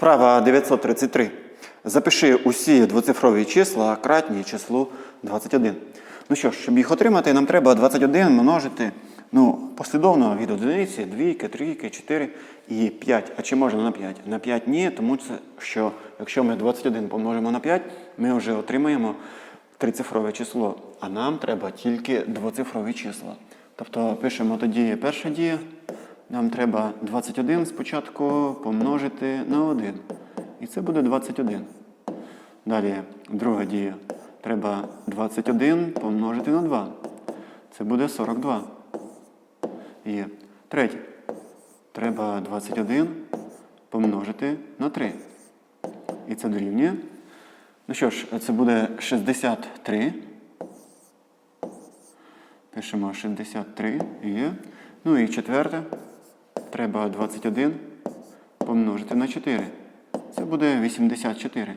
Вправа 933. Запиши усі двоцифрові числа кратні числу 21. Ну що ж, щоб їх отримати, нам треба 21 множити ну, послідовно від одиниці, двійки, трійки, 4 і 5. А чи можна на 5? На 5 ні, тому це, що якщо ми 21 помножимо на 5, ми вже отримаємо трицифрове число. А нам треба тільки двоцифрові числа. Тобто пишемо тоді перша дія. Нам треба 21 спочатку помножити на 1. І це буде 21. Далі друга дія. Треба 21 помножити на 2. Це буде 42. І третє. Треба 21 помножити на 3. І це дорівнює. Ну що ж, це буде 63. Пишемо 63 є. Ну і четверте. Треба 21 помножити на 4. Це буде 84.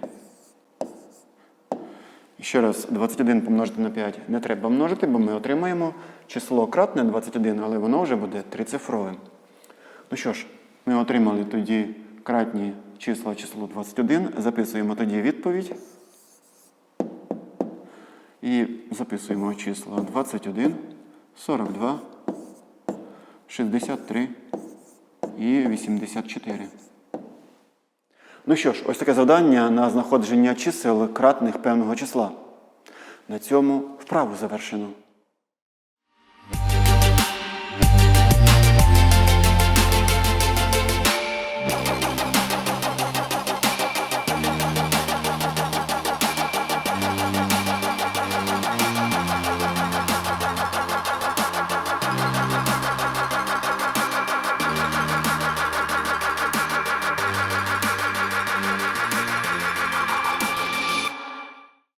І ще раз, 21 помножити на 5 не треба множити, бо ми отримаємо число кратне 21, але воно вже буде трицифровим. Ну що ж, ми отримали тоді кратні числа число 21. Записуємо тоді відповідь. І записуємо числа 21, 42, 63 і 84. Ну що ж, ось таке завдання на знаходження чисел кратних певного числа. На цьому вправу завершено.